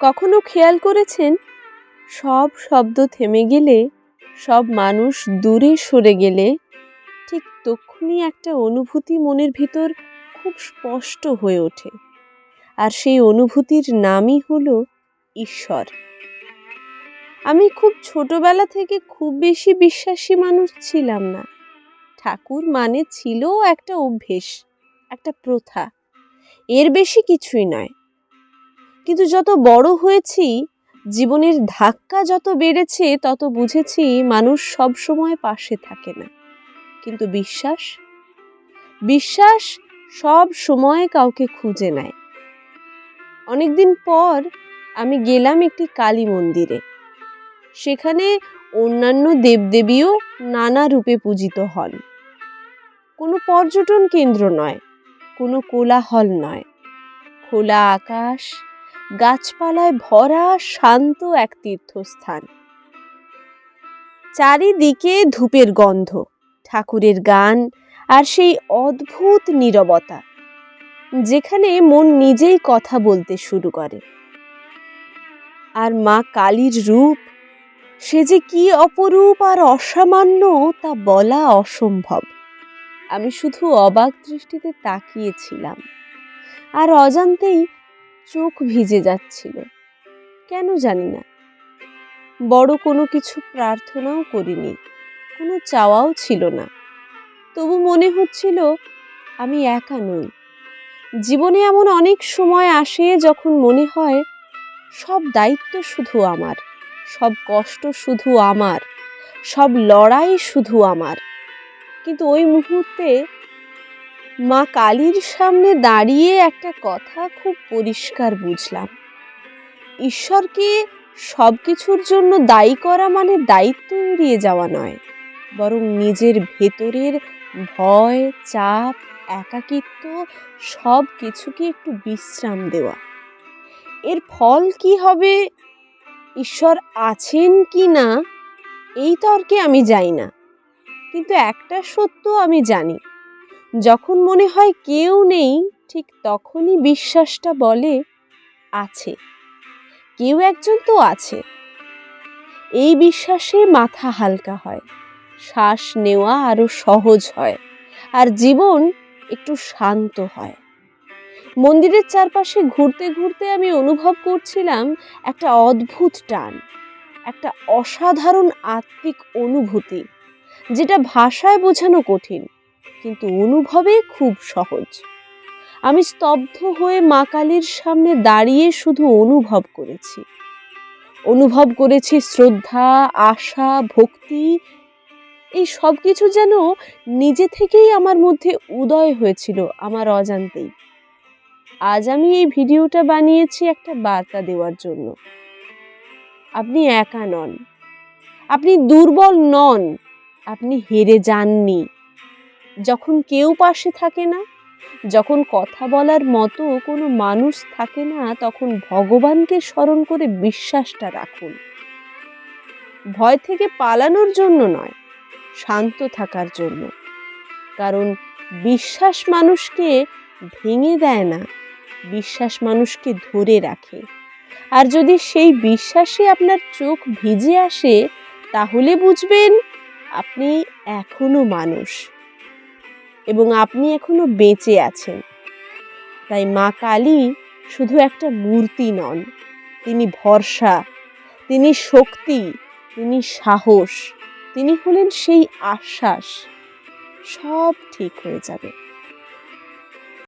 কখনো খেয়াল করেছেন? সব শব্দ থেমে গেলে, সব মানুষ দূরে সরে গেলে, ঠিক তক্ষুনি একটা অনুভূতি মনের ভিতর খুব স্পষ্ট হয়ে ওঠে। আর সেই অনুভূতির নামই হলো ঈশ্বর। আমি খুব ছোটবেলা থেকে খুব বেশি বিশ্বাসী মানুষ ছিলাম না। ঠাকুর মানে ছিল একটা অভ্যেস, একটা প্রথা। এর বেশি কিছুই নয়। কিন্তু যত বড় হয়েছি, জীবনের ধাক্কা যত বেড়েছে, তত বুঝেছি মানুষ সব সময় পাশে থাকে না। কিন্তু বিশ্বাস? বিশ্বাস সব সময় কাউকে খুঁজে নেয়। অনেকদিন পর আমি গেলাম একটি কালী মন্দিরে। সেখানে অন্যান্য দেবদেবীও নানা রূপে পূজিত হন। কোনো পর্যটন কেন্দ্র নয়, কোনো কোলাহল নয়। খোলা আকাশ গাছপালায় ভরা শান্ত এক তীর্থস্থান। চারিদিকে ধূপের গন্ধ, ঠাকুরের গান আর সেই অদ্ভুত নীরবতা, যেখানে মন নিজেই কথা বলতে শুরু করে। আর মা কালীর রূপ, সে যে কি অপরূপ আর অসামান্য তা বলা অসম্ভব। আমি শুধু অবাক দৃষ্টিতে তাকিয়েছিলাম। আর অজান্তেই চোখ ভিজে যাচ্ছিল। কেন জানি না। বড় কোনো কিছু প্রার্থনাও করিনি, কোনো চাওয়াও ছিল না। তবু মনে হচ্ছিল আমি একা নই। জীবনে এমন অনেক সময় আসে যখন মনে হয় সব দায়িত্ব শুধু আমার, সব কষ্ট শুধু আমার, সব লড়াই শুধু আমার। কিন্তু ওই মুহূর্তে মা কালীর সামনে দাঁড়িয়ে একটা কথা খুব পরিষ্কার বুঝলাম। ঈশ্বরকে সব কিছুর জন্য দায়ী করা মানে দায়িত্ব এড়িয়ে যাওয়া নয়, বরং নিজের ভেতরের ভয়, চাপ, একাকিত্ব সব কিছুকে একটু বিশ্রাম দেওয়া। এর ফল কি হবে? ঈশ্বর আছেন কি না? এই তর্কে আমি যাই না। কিন্তু একটা সত্য আমি জানি যখন মনে হয় কেউ নেই, ঠিক তখনই বিশ্বাসটা বলে, আছে। কেউ একজন তো আছে। এই বিশ্বাসে মাথা হালকা হয়, শ্বাস নেওয়া আরও সহজ হয়, আর জীবন একটু শান্ত হয়। মন্দিরের চারপাশে ঘুরতে ঘুরতে আমি অনুভব করছিলাম একটা অদ্ভুত টান, একটা অসাধারণ আত্মিক অনুভূতি, যেটা ভাষায় বোঝানো কঠিন। কিন্তু অনুভবে খুব সহজ। আমি স্তব্ধ হয়ে মা কালীর সামনে দাঁড়িয়ে শুধু অনুভব করেছি। অনুভব করেছি শ্রদ্ধা, আশা, ভক্তি, এই সব কিছু যেন নিজে থেকেই আমার মধ্যে উদয় হয়েছিল আমার অজান্তেই। আজ আমি এই ভিডিওটা বানিয়েছি একটা বার্তা দেওয়ার জন্য। আপনি একা নন। আপনি দুর্বল নন। আপনি হেরে যাননি। যখন কেউ পাশে থাকে না, যখন কথা বলার মতো কোনো মানুষ থাকে না, তখন ভগবানকে স্মরণ করে বিশ্বাসটা রাখুন। ভয় থেকে পালানোর জন্য নয়, শান্ত থাকার জন্য। কারণ বিশ্বাস মানুষকে ভেঙে দেয় না, বিশ্বাস মানুষকে ধরে রাখে। আর যদি সেই বিশ্বাসে আপনার চোখ ভিজে আসে, তাহলে বুঝবেন আপনি এখনও মানুষ। এবং আপনি এখনও বেঁচে আছেন। তাই মা কালী শুধু একটা মূর্তি নন, তিনি ভরসা, তিনি শক্তি, তিনি সাহস, তিনি হলেন সেই আশ্বাস, সব ঠিক হয়ে যাবে।